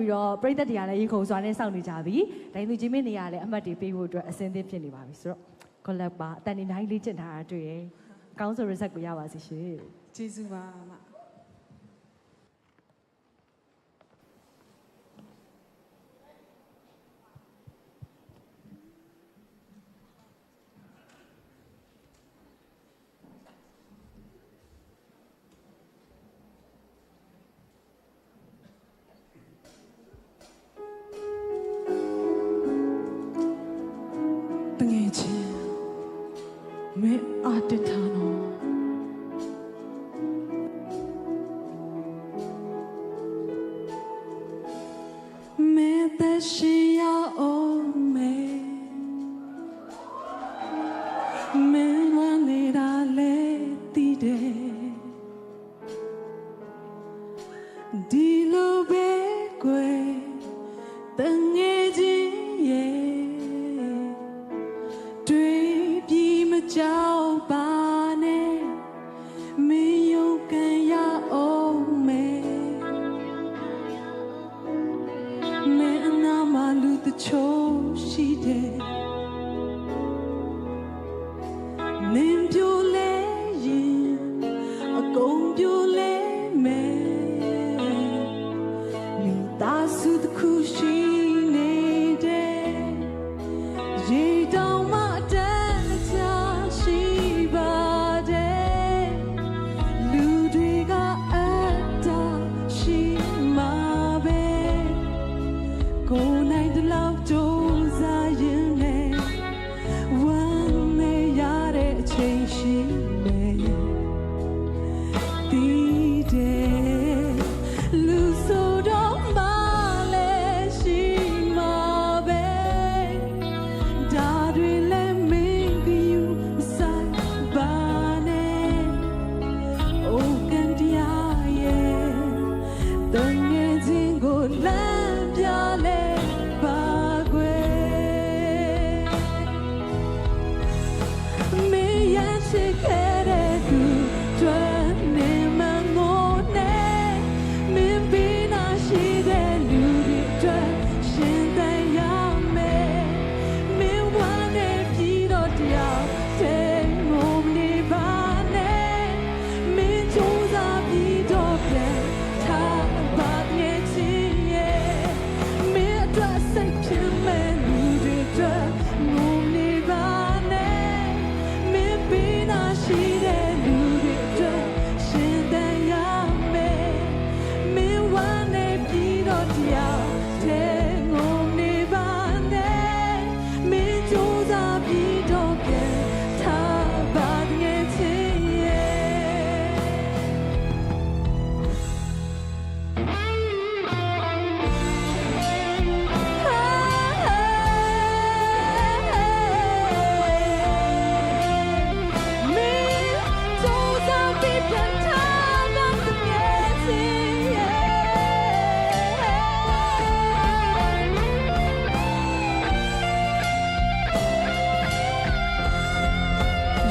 ပြီးတော့ပြည်သက်တွေကလည်းရေခုံစွာနဲ့စောင့်နေကြပြီ။ဒိုင်းသူချင်းမင်းတွေကလည်းအမှတ်တွေပေးဖို့အတွက်အစင်းသင်းဖြစ်နေပါပြီဆိုတော့ collab ပါအတန်နေတိုင်းလေ့ကျင့်ထားတာတွေ့ရယ်။အကောင်းဆုံး result ကိုရပါစေရှင်။ကျေးဇူးပါအမ ရှိယ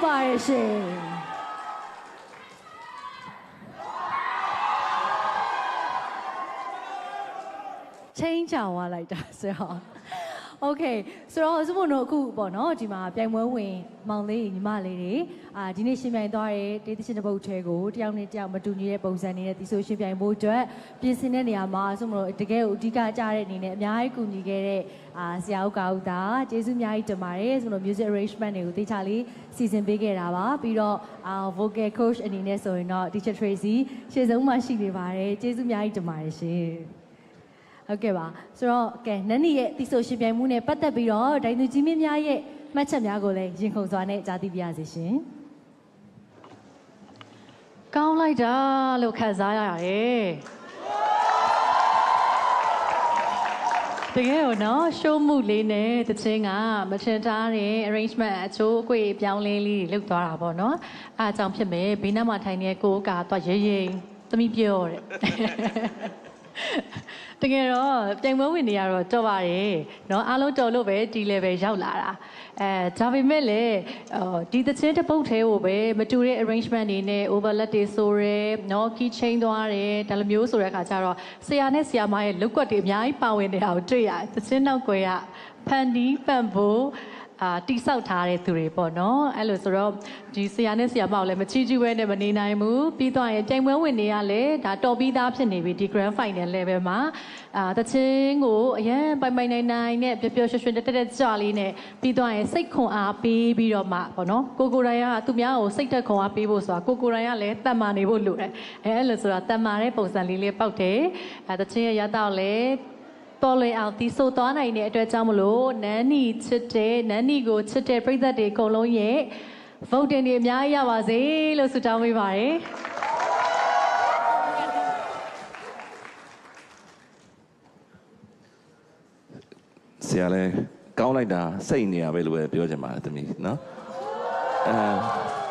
ဒီဖြစ်ပါရဲ့ရှင်ချင်းချောင်သွားလိုက်တာဆို တော့ Okay ဆိုတော့စမုံတို့အခုပေါ့နော်ဒီမှာပြိုင်ပွဲဝင်မောင်လေးညီမလေးတွေအာဒီနေ့ရှင်ပြိုင်သွားတဲ့ဒေသရှင်တစ်ပုတ်ချဲကိုတယောက်နဲ့တယောက်မတူညီတဲ့ပုံစံနေတဲ့ဒီဆိုရှင်ပြိုင်ဖို့အတွက်ပြင်ဆင်တဲ့နေရာမှာစမုံတို့တကယ်ကိုအဓိကကြားတဲ့အနေနဲ့အများကြီးကူညီခဲ့တဲ့အာဆရာဦးကောက်တာကျေးဇူးအများကြီးတင်ပါတယ်စမုံတို့ music arrangement တွေကိုတေချာလေးစီစဉ်ပေးခဲ့တာပါပြီးတော့အာ vocal coach အနေနဲ့ဆိုရင်တော့ teacher Tracy ရှေ့ဆုံးမှာရှိနေပါတယ်ကျေးဇူးအများကြီးတင်ပါတယ်ရှင် ဟုတ်ကဲ့ပါဆိုတော့ကဲနန်းနီရဲ့တီဆိုရှင်ပြိုင်မှုနဲ့ပတ်သက်ပြီးတော့ဒိုင်သူကြီးမင်းများရဲ့မှတ်ချက်များကိုလည်းရင်ခုန်စွာနဲ့ကြားသိပြရစီရှင်ကောင်းလိုက်တာလို့ခံစားရရတယ်တကယ်ကိုနော်ရှိုးမှုလေးနဲ့တခြင်းကမထင်ထားတဲ့ arrangement အချိုးအကွေပြောင်းလဲလေးတွေလုပ်သွားတာပေါ့နော်အားအကြောင့်ဖြစ်မယ်ဘေးနားမှာထိုင်နေတဲ့ကိုကတော့ရဲရဲသမီးပြောတဲ့ တကယ်တော့ပြိုင်ပွဲဝင်နေရတော့တော်ပါတယ်เนาะအားလုံးတော်လို့ပဲဒီ level ရောက်လာတာအဲဒါပေမဲ့လည်းဟိုဒီသချင်းတစ်ပုတ်သေးကိုပဲမတူတဲ့ arrangement တွေနဲ့ overlap တွေဆိုရဲเนาะ key chain သွားတယ်ဒါလိုမျိုးဆိုတဲ့အခါကျတော့ဆရာနဲ့ဆရာမရဲ့လောက်ကွက်တွေအများကြီးပါဝင်နေတာကိုတွေ့ရတယ်သချင်းနောက်ကွယ်ကဖန်ဒီပန်ဖို့ အာတိဆောက်ထားတဲ့သူတွေပေါ့နော်အဲ့လိုဆိုတော့ဒီဆရာနဲ့ဆရာမကိုလည်းမချီးကျူးဘဲနဲ့မနေနိုင်ဘူးပြီးတော့ရင်ပြိုင်ပွဲဝင်နေရလဲဒါတော်ပြီးသားဖြစ်နေပြီဒီ grand final level မှာအာတချင်းကိုအရန်ပိုင်ပိုင်နိုင်နိုင်နဲ့ပျော်ပျော်ရွှင်ရွှင်တက်တက်ကြွလေးနဲ့ပြီးတော့ရင်စိတ်ခွန်အားပေးပြီးတော့မှပေါ့နော်ကိုကိုရိုင်းကသူများကိုစိတ်တက်ခွန်အားပေးဖို့ဆိုတာကိုကိုရိုင်းကလည်းတတ်မာနေဖို့လိုတယ်အဲအဲ့လိုဆိုတော့တတ်မာတဲ့ပုံစံလေးလေးပေါက်တယ်အဲတချင်းရဲ့ရတော့လဲ ပေါ်လွင်အောင်တီးဆိုသွားနိုင်တဲ့အတွက်ကြောင့်မလို့နန်းနီချစ်တဲ့နန်းနီကိုချစ်တဲ့ပရိသတ်တွေအကုန်လုံးရဲ့ vote တွေအများကြီးရပါစေလို့ဆုတောင်းပေးပါတယ်ဆရာလဲကောင်းလိုက်တာစိတ်နေရပဲလို့ပဲပြောချင်ပါတယ်သမီးနော်အဲ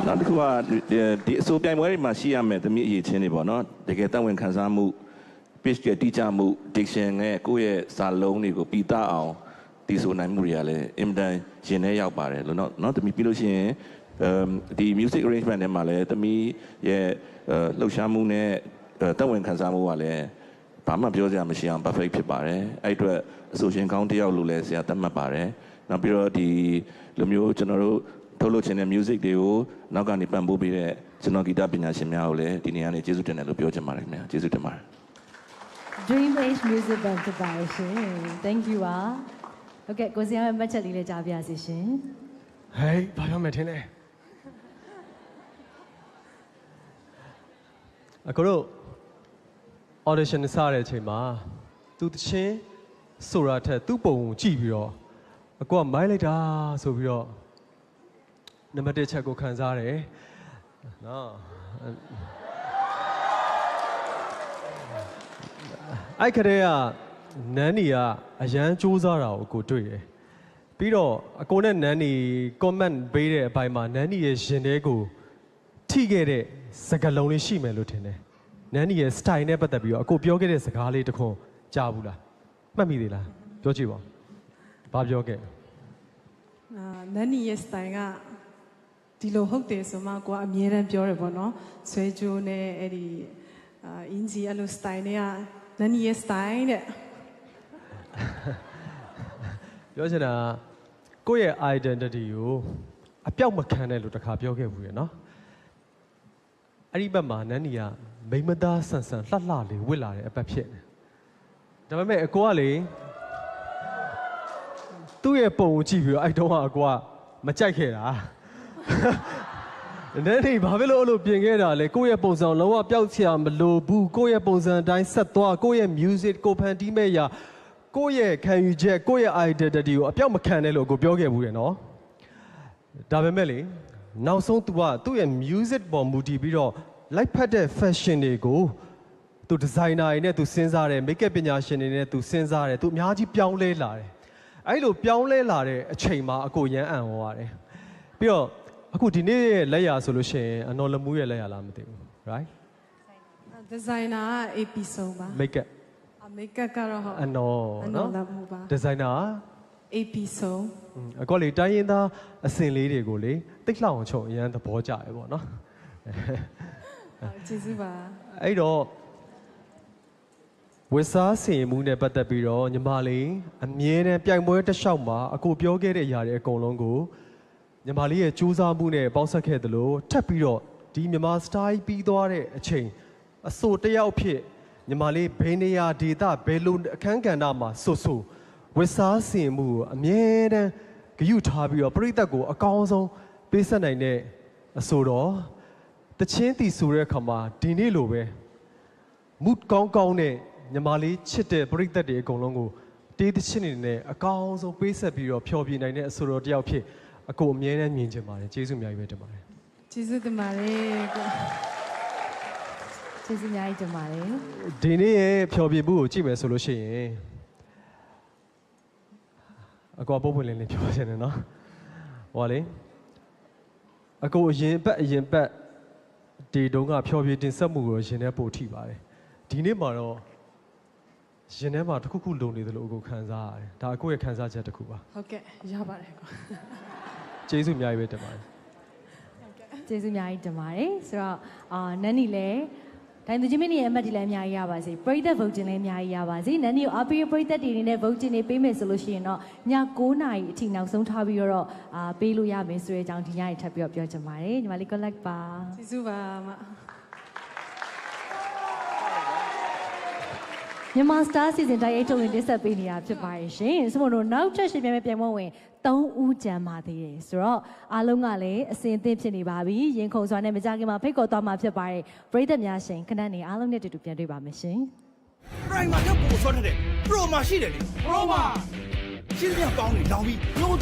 နောက်တစ်ခုကဒီဒီအစိုးပြိုင်ပွဲတွေမှာရှိရမယ်သမီးအရေးချင်းတွေပေါ့နော်တကယ်တတ်ဝင်ခံစားမှု pitch ကတိကျမှု diction နဲ့ကိုယ့်ရဲ့စာလုံးတွေကိုပြီးသားအောင်တည်ဆိုနိုင်မှုတွေကလည်းအင်တန်ရင်ထဲရောက်ပါတယ်လို့နော်နော်သမီးပြီးလို့ရှိရင်အမ်ဒီ music arrangement ထဲမှာလည်းသမီးရဲ့အဲလှုပ်ရှားမှုနဲ့အဲတတ်ဝင်ခံစားမှုကလည်းဘာမှပြောစရာမရှိအောင် perfect ဖြစ်ပါတယ်အဲ့အတွက်အဆိုရှင်ကောင်းတစ်ယောက်လို့လည်းဆရာသတ်မှတ်ပါတယ်နောက်ပြီးတော့ဒီလိုမျိုးကျွန်တော်တို့ထုတ်လုပ်ခြင်းတဲ့ music တွေကိုနောက်ကနေပံ့ပိုးပေးတဲ့ကျွန်တော်ဂီတပညာရှင်များကိုလည်းဒီနေ့ကနေကျေးဇူးတင်တယ်လို့ပြောချင်ပါတယ်ခင်ဗျာကျေးဇူးတင်ပါတယ် Dream Age Music Band ဖြစ်ပါရဲ့ရှင် Thank you ပါဟုတ်ကဲ့ကိုစရာရဲ့မှတ်ချက်လေးလည်းကြားပြရစီရှင်ဟေးဘာပြောမယ်ထင်လဲအခုတို့ audition စတဲ့အချိန်မှာသူတချင်းဆိုတာထက်သူ့ပုံကိုကြည့်ပြီးတော့အကူကမိုင်းလိုက်တာဆိုပြီးတော့နံပါတ်1ချက်ကိုခံစားရတယ်နော် အဲ့ခရဲကနန်းနီကအရန်စူးစမ်းတာကိုကိုတွေ့တယ်ပြီးတော့အကိုနဲ့နန်းနီ comment ပေးတဲ့အပိုင်းမှာနန်းနီရဲ့ရင်ထဲကိုထိခဲ့တဲ့စကားလုံးလေးရှိမယ်လို့ထင်တယ်။နန်းနီရဲ့ style နဲ့ပတ်သက်ပြီးတော့အကိုပြောခဲ့တဲ့စကားလေးတစ်ခွန်းကြားဘူးလား။မှတ်မိသေးလား။ပြောကြည့်ပါဦး။ဘာပြောခဲ့လဲအာနန်းနီရဲ့ style ကဒီလိုဟုတ်တယ်ဆိုမှကိုကအမြဲတမ်းပြောတယ်ပေါ့နော်ဆွဲကြိုးနဲ့အဲ့ဒီအာအင်ဂျီအဲ့လို style နဲ့က နန်းနီရဲ့ style တဲ့။ပြောချင်တာကကိုယ့်ရဲ့ identity ကိုအပြောက်မခံတဲ့လို့တစ်ခါပြောခဲ့ဘူးရယ်နော်။အဲ့ဒီဘက်မှာနန်းနီကမိမသားဆန်ဆန်လှလှလေးဝစ်လာတဲ့အပတ်ဖြစ်တယ်။ဒါပေမဲ့အကိုကလေသူ့ရဲ့ပုံကိုကြည့်ပြီးတော့အဲ့တုန်းကအကိုကမကြိုက်ခဲ့တာ။ နန်းနေဘာဖြစ်လို့အဲ့လိုပြင်ခဲ့တာလဲကိုယ့်ရဲ့ပုံစံလုံးဝပျောက်ချင်မလို့ဘူးကိုယ့်ရဲ့ပုံစံအတိုင်းဆက်သွားကိုယ့်ရဲ့ music ကိုဖန်တီးမဲ့ရာကိုယ့်ရဲ့ခံယူချက်ကိုယ့်ရဲ့ identity ကိုအပြောက်မခံနဲ့လို့ကိုပြောခဲ့ဘူးတယ်နော်ဒါပေမဲ့လေနောက်ဆုံး तू ကသူ့ရဲ့ music ပေါ်မူတည်ပြီးတော့လိုက်ဖက်တဲ့ fashion တွေကိုသူဒီဇိုင်နာတွေနဲ့သူစဉ်းစားတယ် make up ပညာရှင်တွေနဲ့သူစဉ်းစားတယ်သူအများကြီးပြောင်းလဲလာတယ်အဲ့လိုပြောင်းလဲလာတဲ့အချိန်မှာအကိုရန်အံ့ဟောရတယ်ပြီးတော့ အခုဒီနေ့ရဲ့လက်ရာဆိုလို့ရှိရင်အနော်လမှုရဲ့လက်ရာလားမသိဘူး right ဒီဇိုင်နာက AP ဆုံးပါ make up အမေကပ်ကတော့ဟုတ်အနော်အနော်နော်လာမှုပါဒီဇိုင်နာ AP ဆုံးအကောလေတိုင်းရင်းသားအစင်လေးတွေကိုလေတိတ်လှအောင်ချုံအရန်သဘောကျရပေါ့နော်ဟုတ်ကျေးဇူးပါအဲ့တော့ဝစ်စားစင်မှုနဲ့ပတ်သက်ပြီးတော့ညီမလေးအမြဲတမ်းပြိုင်ပွဲတစ်လျှောက်မှာအကိုပြောခဲ့တဲ့အရာတွေအကုန်လုံးကို ညီမလေးရဲ့စူးစမ်းမှုနဲ့ပေါင်းဆက်ခဲ့သလိုထပ်ပြီးတော့ဒီမြန်မာစတိုင်းပြီးသွားတဲ့အချိန်အဆိုတစ်ယောက်ဖြစ်ညီမလေးဘယ်နေရာဒေတာဘယ်လိုအခန်းကဏ္ဍမှာဆိုဆိုဝစ်စားစင်မှုကိုအမြဲတမ်းဂရုထားပြီးတော့ပြိသက်ကိုအကောင်းဆုံးပေးဆက်နိုင်တဲ့အဆိုတော့တချင်းတီဆိုတဲ့အခါမှာဒီနေ့လိုပဲမူကောင်းကောင်းနဲ့ညီမလေးချစ်တဲ့ပရိသတ်တွေအကုန်လုံးကိုတေးသချင်းတွေနဲ့အကောင်းဆုံးပေးဆက်ပြီးတော့ဖျော်ဖြေနိုင်တဲ့အဆိုတော်တစ်ယောက်ဖြစ် အကိုအမြဲတမ်းမြင်ချင်ပါတယ်ကျေးဇူးအများကြီးပဲတင်ပါတယ်ကျေးဇူးတင်ပါတယ်ကိုကျေးဇူးအများကြီးတင်ပါတယ်ဒီနေ့ရဲ့ဖျော်ဖြေမှုကိုကြည့်မယ်ဆိုလို့ရှိရင်အကောပုတ်ပွင့်လင်းလေးပြောချင်တယ်နော်ဟောလေအကိုအရင်ဘက်အရင်ဘက်ဒီတုန်းကဖျော်ဖြေတင်ဆက်မှုကိုရင်ထဲပို့ထိပါတယ်ဒီနေ့မှာတော့ရင်ထဲမှာတစ်ခုခုလုံနေတယ်လို့အကိုခံစားရတယ်ဒါအကိုရဲ့ခံစားချက်တစ်ခုပါဟုတ်ကဲ့ရပါတယ်ကို ကျေးဇူးအများကြီးပဲတင်ပါတယ်ကျေးဇူးအများကြီးတင်ပါတယ်ဆိုတော့အာနန်းနီလည်းဒိုင်သူချင်းမင်းရဲ့အမတ်ဒီလည်းအများကြီးရပါစေပရိသတ်ဗုဒ္ဓချင်းလည်းအများကြီးရပါစေနန်းနီကိုအပိယပရိသတ်တွေအနေနဲ့ဗုဒ္ဓချင်းတွေပေးမယ်ဆိုလို့ရှိရင်တော့ည9နာရီအထိနောက်ဆုံးထားပြီးတော့အာပေးလို့ရမယ်ဆိုတဲ့အကြောင်းဒီညရီထပ်ပြီးတော့ပြောချင်ပါတယ်ညီမလေး collect ပါကျေးဇူးပါမ မြန်မာ Star Season တိုက်ရိုက်ထုတ်ဝင်တင်ဆက်ပေးနေတာဖြစ်ပါရဲ့ရှင်။ဆိုတော့နောက်ချက်ရှင်ပြမဲ့ပြိုင်ပွဲဝင်3ဦးကြံပါသေးတယ်။ဆိုတော့အားလုံးကလည်းအစင်အသင့်ဖြစ်နေပါပြီ။ရင်ခုန်စွာနဲ့မကြခင်မှာဖိတ်ခေါ်သွားမှာဖြစ်ပါရဲ့။ပရိသတ်များရှင်ခဏနေအားလုံးနဲ့တူတူပြန်တွေ့ပါမယ်ရှင်။ Prime မှာတော့ပို့ဆော့တဲ့ Pro မှာရှိတယ်လေ Pro မှာရှင်းပြပေါင်းနေလောင်ပြီး